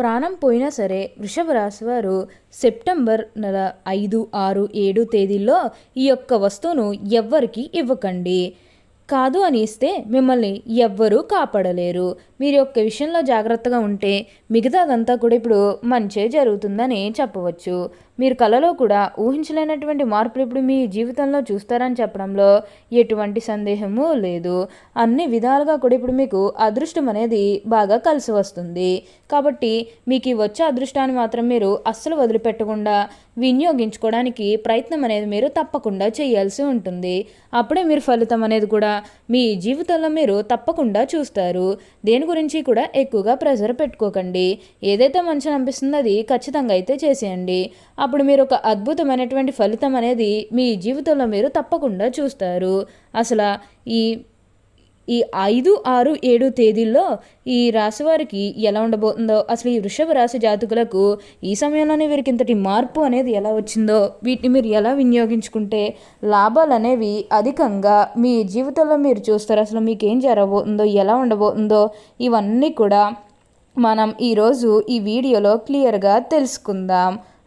ప్రాణం పోయినా సరే వృషభ రాశి వారు సెప్టెంబర్ నెల ఐదు ఆరు ఏడు తేదీల్లో ఈ యొక్క వస్తువును ఎవ్వరికి ఇవ్వకండి. కాదు అని ఇస్తే మిమ్మల్ని ఎవ్వరూ కాపాడలేరు. మీరు యొక్క విషయంలో జాగ్రత్తగా ఉంటే మిగతాదంతా కూడా ఇప్పుడు మంచే జరుగుతుందని చెప్పవచ్చు. మీరు కళలో కూడా ఊహించలేనటువంటి మార్పులు ఇప్పుడు మీ జీవితంలో చూస్తారని చెప్పడంలో ఎటువంటి సందేహము లేదు. అన్ని విధాలుగా కూడా ఇప్పుడు మీకు అదృష్టం అనేది బాగా కలిసి వస్తుంది. కాబట్టి మీకు ఈ వచ్చే అదృష్టాన్ని మాత్రం మీరు అస్సలు వదిలిపెట్టకుండా వినియోగించుకోవడానికి ప్రయత్నం అనేది మీరు తప్పకుండా చేయాల్సి ఉంటుంది. అప్పుడే మీరు ఫలితం అనేది కూడా మీ జీవితంలో మీరు తప్పకుండా చూస్తారు. దేని గురించి కూడా ఎక్కువగా ప్రెజర్ పెట్టుకోకండి. ఏదైతే మంచి అనిపిస్తుందో అది ఖచ్చితంగా అయితే చేసేయండి. అప్పుడు మీరు ఒక అద్భుతమైనటువంటి ఫలితం అనేది మీ జీవితంలో మీరు తప్పకుండా చూస్తారు. అసలు ఈ ఈ ఐదు ఆరు ఏడు తేదీల్లో ఈ రాశి వారికి ఎలా ఉండబోతుందో అసలు ఈ వృషభ రాశి జాతకులకు ఈ సమయంలోనే వీరికి ఇంతటి మార్పు అనేది ఎలా వచ్చిందో వీటిని మీరు ఎలా వినియోగించుకుంటే లాభాలు అనేవి అధికంగా మీ జీవితంలో మీరు చూస్తారు. అసలు మీకు ఏం జరగబోతుందో ఎలా ఉండబోతుందో ఇవన్నీ కూడా మనం ఈరోజు ఈ వీడియోలో క్లియర్గా తెలుసుకుందాం.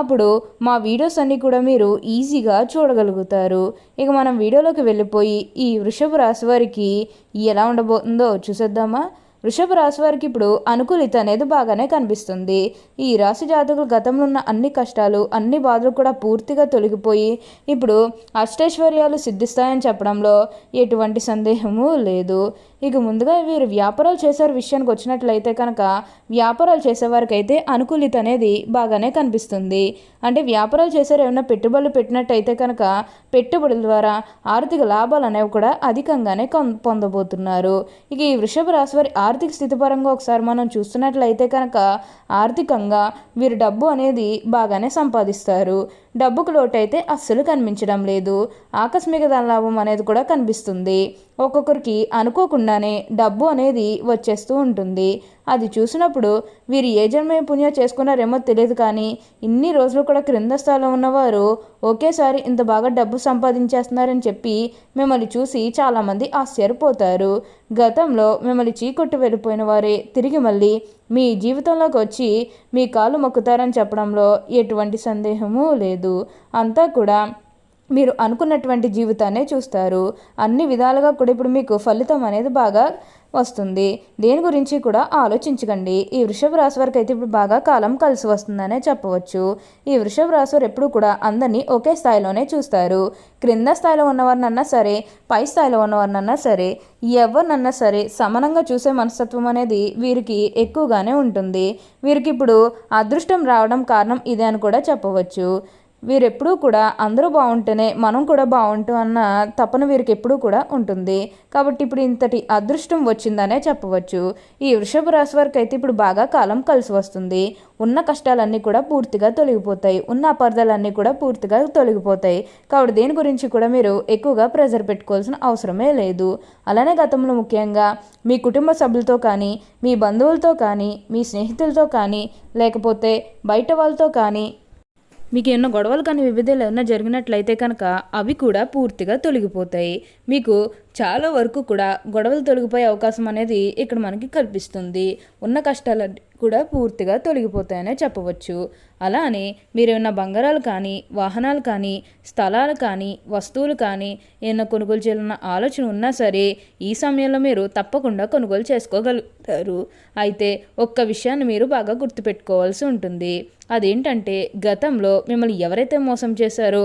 అప్పుడు మా వీడియోస్ అన్నీ కూడా మీరు ఈజీగా చూడగలుగుతారు. ఇక మనం వీడియోలోకి వెళ్ళిపోయి ఈ వృషభ రాశి వారికి ఎలా ఉండబోతుందో చూసేద్దామా? వృషభ రాశి వారికి ఇప్పుడు అనుకూలిత అనేది బాగానే కనిపిస్తుంది. ఈ రాశి జాతకులు గతంలో ఉన్న అన్ని కష్టాలు అన్ని బాధలు కూడా పూర్తిగా తొలగిపోయి ఇప్పుడు అష్టైశ్వర్యాలు సిద్ధిస్తాయని చెప్పడంలో ఎటువంటి సందేహము లేదు. ఇక ముందుగా వీరు వ్యాపారాలు చేసే విషయానికి వచ్చినట్లయితే కనుక వ్యాపారాలు చేసేవారికి అయితే అనుకూలిత అనేది బాగానే కనిపిస్తుంది. అంటే వ్యాపారాలు చేసేవారు ఏమైనా పెట్టుబడులు పెట్టినట్టయితే కనుక పెట్టుబడుల ద్వారా ఆర్థిక లాభాలు అనేవి కూడా అధికంగానే పొందబోతున్నారు. ఇక ఈ వృషభ రాశి వారి ఆర్థిక స్థితి పరంగా ఒకసారి మనం చూస్తున్నట్లయితే కనుక ఆర్థికంగా వీరు డబ్బు అనేది బాగానే సంపాదిస్తారు. డబ్బుకు లోటైతే అస్సలు కనిపించడం లేదు. ఆకస్మిక ధనలాభం అనేది కూడా కనిపిస్తుంది. ఒక్కొక్కరికి అనుకోకుండానే డబ్బు అనేది వచ్చేస్తూ ఉంటుంది. అది చూసినప్పుడు వీరు ఏ జన్మే పుణ్యం చేసుకున్నారేమో తెలియదు కానీ ఇన్ని రోజులు కూడా క్రింద స్థాయిలో ఉన్నవారు ఒకేసారి ఇంత బాగా డబ్బు సంపాదించేస్తున్నారని చెప్పి మిమ్మల్ని చూసి చాలామంది ఆశ్చర్యపోతారు. గతంలో మిమ్మల్ని చీకొట్టు వెళ్ళిపోయిన వారే తిరిగి మళ్ళీ మీ జీవితంలోకి వచ్చి మీ కాలు మొక్కుతారని చెప్పడంలో ఎటువంటి సందేహము లేదు. అంతా కూడా మీరు అనుకున్నటువంటి జీవితాన్నే చూస్తారు. అన్ని విధాలుగా కూడా ఇప్పుడు మీకు ఫలితం అనేది బాగా వస్తుంది. దీని గురించి కూడా ఆలోచించకండి. ఈ వృషభ రాశి వారికి అయితే ఇప్పుడు బాగా కాలం కలిసి వస్తుందనే చెప్పవచ్చు. ఈ వృషభ రాశి వారు ఎప్పుడు కూడా అందరినీ ఒకే స్థాయిలోనే చూస్తారు. క్రింద స్థాయిలో ఉన్నవారినన్నా సరే పై స్థాయిలో ఉన్నవారినన్నా సరే ఎవరినన్నా సరే సమానంగా చూసే మనస్తత్వం అనేది వీరికి ఎక్కువగానే ఉంటుంది. వీరికి ఇప్పుడు అదృష్టం రావడం కారణం ఇదే అని కూడా చెప్పవచ్చు. వీరెప్పుడూ కూడా అందరూ బాగుంటేనే మనం కూడా బాగుంటాం అన్న తపన వీరికి ఎప్పుడూ కూడా ఉంటుంది. కాబట్టి ఇప్పుడు ఇంతటి అదృష్టం వచ్చిందనే చెప్పవచ్చు. ఈ వృషభ రాశి వారికి అయితే ఇప్పుడు బాగా కాలం కలిసి వస్తుంది. ఉన్న కష్టాలన్నీ కూడా పూర్తిగా తొలగిపోతాయి. ఉన్న అపార్థాలన్నీ కూడా పూర్తిగా తొలగిపోతాయి. కాబట్టి దేని గురించి కూడా మీరు ఎక్కువగా ప్రెజర్ పెట్టుకోవాల్సిన అవసరమే లేదు. అలానే గతంలో ముఖ్యంగా మీ కుటుంబ సభ్యులతో కానీ మీ బంధువులతో కానీ మీ స్నేహితులతో కానీ లేకపోతే బయట వాళ్ళతో కానీ మీకు ఎన్నో గొడవలు కానీ వివిధాలు ఏమైనా జరిగినట్లయితే కనుక అవి కూడా పూర్తిగా తొలగిపోతాయి. మీకు చాలా వరకు కూడా గొడవలు తొలగిపోయే అవకాశం అనేది ఇక్కడ మనకి కల్పిస్తుంది ఉన్న కష్టాలు కూడా పూర్తిగా తొలగిపోతాయనే చెప్పవచ్చు. అలా అని మీరు ఏమైనా బంగారాలు కానీ వాహనాలు కానీ స్థలాలు కానీ వస్తువులు కానీ ఏమైనా కొనుగోలు చేయాలన్న ఆలోచన ఉన్నా సరే ఈ సమయంలో మీరు తప్పకుండా కొనుగోలు చేసుకోగలుగుతారు. అయితే ఒక్క విషయాన్ని మీరు బాగా గుర్తుపెట్టుకోవాల్సి ఉంటుంది. అదేంటంటే గతంలో మిమ్మల్ని ఎవరైతే మోసం చేశారో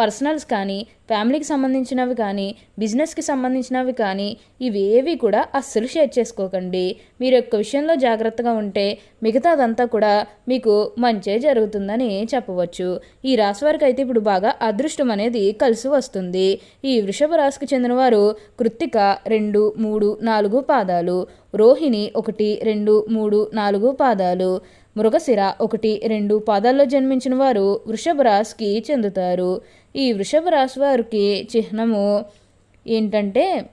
పర్సనల్స్ కానీ ఫ్యామిలీకి సంబంధించినవి కానీ బిజినెస్కి సంబంధించినవి కానీ ఇవేవి కూడా అస్సలు షేర్ చేసుకోకండి. మీరు యొక్క విషయంలో జాగ్రత్తగా ఉంటే మిగతాదంతా కూడా మీకు మంచే జరుగుతుందని చెప్పవచ్చు. ఈ రాశి వారికి అయితే ఇప్పుడు బాగా అదృష్టం అనేది కలిసి వస్తుంది. ఈ వృషభ రాశికి చెందిన వారు కృత్తిక రెండు మూడు నాలుగు పాదాలు. రోహిణి ఒకటి రెండు మూడు నాలుగు పాదాలు. మృగశిర ఒకటి రెండు పాదాల్లో జన్మించిన వారు వృషభ రాశికి చెందుతారు. ఈ వృషభ రాశి వారికి చిహ్నము ఏంటంటే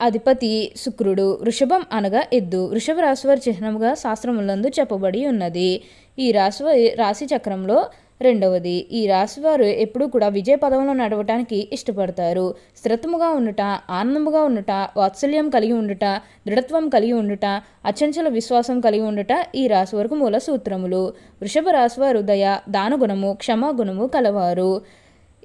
అధిపతి శుక్రుడు వృషభం అనగా ఎద్దు. వృషభ రాశివారి చిహ్నముగా శాస్త్రములందు చెప్పబడి ఉన్నది. ఈ రాశి వారి- రాశి చక్రంలో రెండవది ఈ రాశివారు ఎప్పుడూ కూడా విజయ పదంలో నడవటానికి ఇష్టపడతారు. స్థిరత్వముగా ఉండుట ఆనందముగా ఉండుట వాత్సల్యం కలిగి ఉండుట దృఢత్వం కలిగి ఉండుట అచంచల విశ్వాసం కలిగి ఉండుట ఈ రాశి వరకు మూల సూత్రములు. వృషభ రాశివారు దయ దానగుణము క్షమాగుణము కలవారు.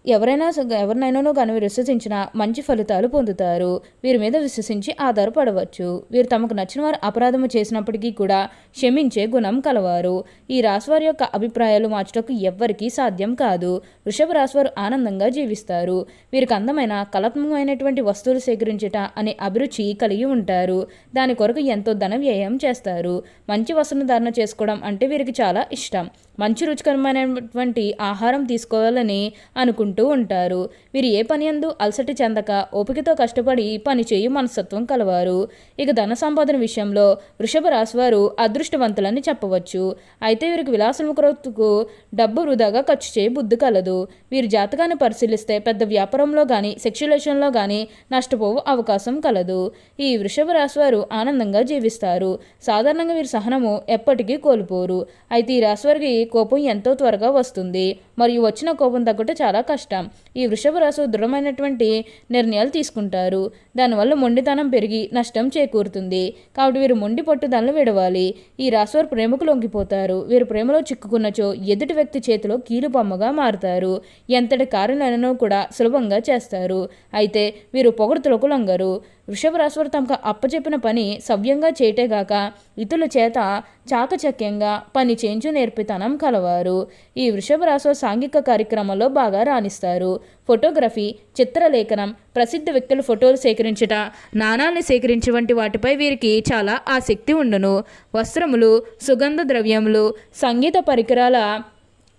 ఎవరైనా ఎవరినైనానో కానీ విశ్వసించినా విశ్వసించిన మంచి ఫలితాలు పొందుతారు. వీరి మీద విశ్వసించి ఆధారపడవచ్చు. వీరు తమకు నచ్చిన వారు అపరాధము చేసినప్పటికీ కూడా క్షమించే గుణం కలవారు. ఈ రాశివారి యొక్క అభిప్రాయాలు మార్చుటకు ఎవ్వరికీ సాధ్యం కాదు. వృషభ రాశివారు ఆనందంగా జీవిస్తారు. వీరికి అందమైన కళాత్మకమైనటువంటి వస్తువులు సేకరించట అనే అభిరుచి కలిగి ఉంటారు. దాని కొరకు ఎంతో ధన వ్యయం చేస్తారు. మంచి వస్త్రం ధారణ చేసుకోవడం అంటే వీరికి చాలా ఇష్టం. మంచి రుచికరమైనటువంటి ఆహారం తీసుకోవాలని అనుకుంటూ ఉంటారు. వీరు ఏ పని అందు అలసట చెందక ఓపికతో కష్టపడి పని చేయు మనస్తత్వం కలవారు. ఇక ధన సంపాదన విషయంలో వృషభ రాశివారు అదృష్టవంతులని చెప్పవచ్చు. అయితే వీరికి విలాసము కొరకు డబ్బు వృధాగా ఖర్చు చేయ బుద్ధి కలదు. వీరు జాతకాన్ని పరిశీలిస్తే పెద్ద వ్యాపారంలో కానీ సెక్చులేషన్లో కానీ నష్టపోవు అవకాశం కలదు. ఈ వృషభ రాశివారు ఆనందంగా జీవిస్తారు. సాధారణంగా వీరి సహనము ఎప్పటికీ కోల్పోరు. అయితే ఈ రాశివారికి కోపం ఎంతో త్వరగా వస్తుంది. మరియు వచ్చిన కోపం తగ్గట చాలా కష్టం. ఈ వృషభ రాశి దృఢమైనటువంటి నిర్ణయాలు తీసుకుంటారు. దానివల్ల మొండితనం పెరిగి నష్టం చేకూరుతుంది. కాబట్టి వీరు మొండి పట్టుదలను విడవాలి. ఈ రాశివారు ప్రేమకు లొంగిపోతారు. వీరు ప్రేమలో చిక్కుకున్నచో ఎదుటి వ్యక్తి చేతిలో కీలు బొమ్మగా మారుతారు. ఎంతటి కారణాలను కూడా సులభంగా చేస్తారు. అయితే వీరు పొగడుతులకు లొంగరు. వృషభ రాశివారు తమకు అప్పచెప్పిన పని సవ్యంగా చేయటేగాక ఇతరుల చేత చాకచక్యంగా పని చేయించు నేర్పితనం కలవారు. ఈ వృషభ రాశి సాంఘిక కార్యక్రమంలో బాగా రాణిస్తారు. ఫోటోగ్రఫీ చిత్రలేఖనం ప్రసిద్ధ వ్యక్తుల ఫోటోలు సేకరించుట నాణాల్ని సేకరించే వంటి వాటిపై వీరికి చాలా ఆసక్తి ఉండును. వస్త్రములు సుగంధ ద్రవ్యములు సంగీత పరికరాల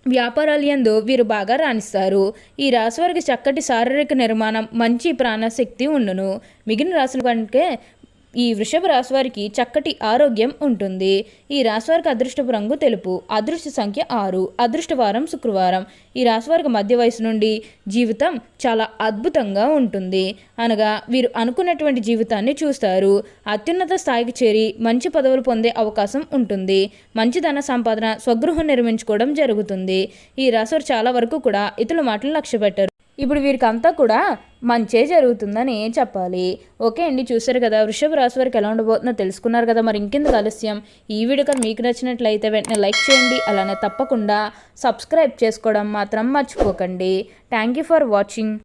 వ్యాపారాలయందు వీరు బాగా రాణిస్తారు. ఈ రాశి వారికి చక్కటి శారీరక నిర్మాణం మంచి ప్రాణశక్తి ఉండును. మిగిలిన రాశుల కంటే ఈ వృషభ రాశి వారికి చక్కటి ఆరోగ్యం ఉంటుంది. ఈ రాశి వారికి అదృష్టపు రంగు తెలుపు అదృష్ట సంఖ్య ఆరు అదృష్టవారం శుక్రవారం. ఈ రాశి వారికి మధ్య వయసు నుండి జీవితం చాలా అద్భుతంగా ఉంటుంది. అనగా వీరు అనుకున్నటువంటి జీవితాన్ని చూస్తారు. అత్యున్నత స్థాయికి చేరి మంచి పదవులు పొందే అవకాశం ఉంటుంది. మంచి ధన సంపాదన స్వగృహం నిర్మించుకోవడం జరుగుతుంది. ఈ రాశి వారు చాలా వరకు కూడా ఇతరుల మాటలు లక్ష్యపెట్టరు. ఇప్పుడు వీరికంతా కూడా మంచే జరుగుతుందని చెప్పాలి. ఓకే అండి చూశారు కదా వృషభ రాశి వారికి ఎలా ఉండబోతుందో తెలుసుకున్నారు కదా మరి ఇంకెందుకు ఆలస్యం? ఈ వీడియో కానీ మీకు నచ్చినట్లయితే వెంటనే లైక్ చేయండి అలానే తప్పకుండా సబ్స్క్రైబ్ చేసుకోవడం మాత్రం మర్చిపోకండి. Thank you for watching.